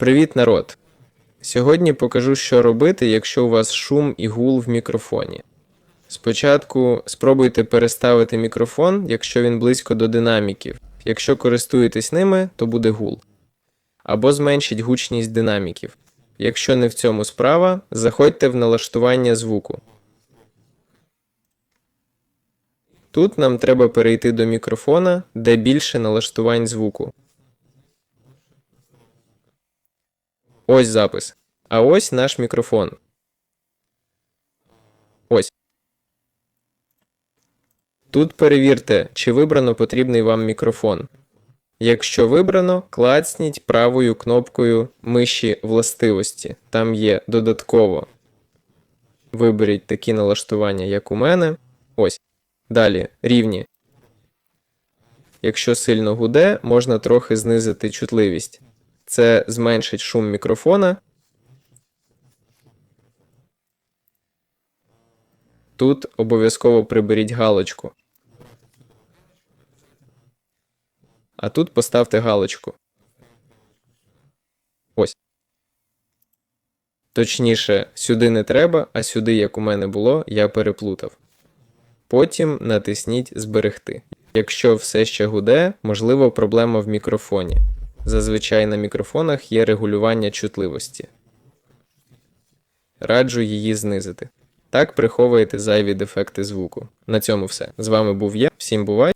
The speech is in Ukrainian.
Привіт, народ! Сьогодні покажу, що робити, якщо у вас шум і гул в мікрофоні. Спочатку спробуйте переставити мікрофон, якщо він близько до динаміків. Якщо користуєтесь ними, то буде гул. Або зменшіть гучність динаміків. Якщо не в цьому справа, заходьте в налаштування звуку. Тут нам треба перейти до мікрофона, де більше налаштувань звуку. Ось запис. А ось наш мікрофон. Ось. Тут перевірте, чи вибрано потрібний вам мікрофон. Якщо вибрано, клацніть правою кнопкою миші властивості. Там є додатково. Виберіть такі налаштування, як у мене. Ось. Далі рівні. Якщо сильно гуде, можна трохи знизити чутливість. Це зменшить шум мікрофона. Тут обов'язково приберіть галочку. А тут поставте галочку. Ось. Точніше, сюди не треба, а сюди, як у мене було, я переплутав. Потім натисніть Зберегти. Якщо все ще гуде, можливо, проблема в мікрофоні. Зазвичай на мікрофонах є регулювання чутливості. Раджу її знизити. Так приховуєте зайві дефекти звуку. На цьому все. З вами був я. Всім бувай!